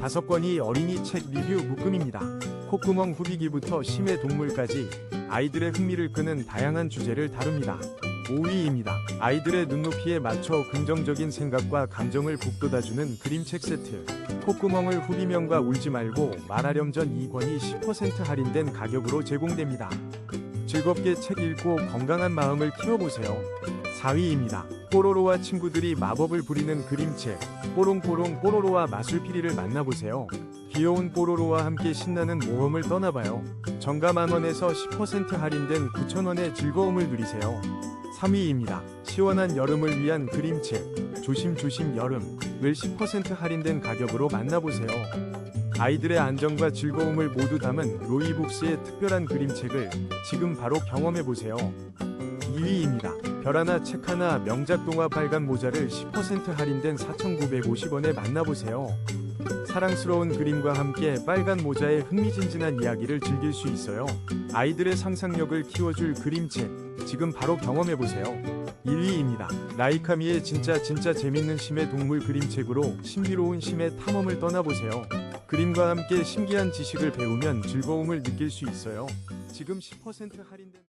다섯 권이 어린이 책 리뷰 묶음입니다. 콧구멍 후비기부터 심해 동물까지 아이들의 흥미를 끄는 다양한 주제를 다룹니다. 5위입니다. 아이들의 눈높이에 맞춰 긍정적인 생각과 감정을 북돋아주는 그림책 세트. 콧구멍을 후비면과 울지 말고 말하렴 전 2권이 10% 할인된 가격으로 제공됩니다. 즐겁게 책 읽고 건강한 마음을 키워보세요. 4위입니다. 뽀로로와 친구들이 마법을 부리는 그림책. 뽀롱뽀롱 뽀로로와 마술피리를 만나보세요. 귀여운 뽀로로와 함께 신나는 모험을 떠나봐요. 정가 만원에서 10% 할인된 9,000원의 즐거움을 누리세요. 3위입니다. 시원한 여름을 위한 그림책. 조심조심 여름을 10% 할인된 가격으로 만나보세요. 아이들의 안정과 즐거움을 모두 담은 로이 북스의 특별한 그림책을 지금 바로 경험해 보세요. 2위입니다. 별 하나 책 하나 명작 동화 빨간 모자를 10% 할인된 4,950원에 만나보세요. 사랑스러운 그림과 함께 빨간 모자의 흥미진진한 이야기를 즐길 수 있어요. 아이들의 상상력을 키워줄 그림책, 지금 바로 경험해보세요. 1위입니다. 라이카미의 진짜 진짜 재밌는 심해 동물 그림책으로 신비로운 심해 탐험을 떠나보세요. 그림과 함께 신기한 지식을 배우면 즐거움을 느낄 수 있어요. 지금 10% 할인된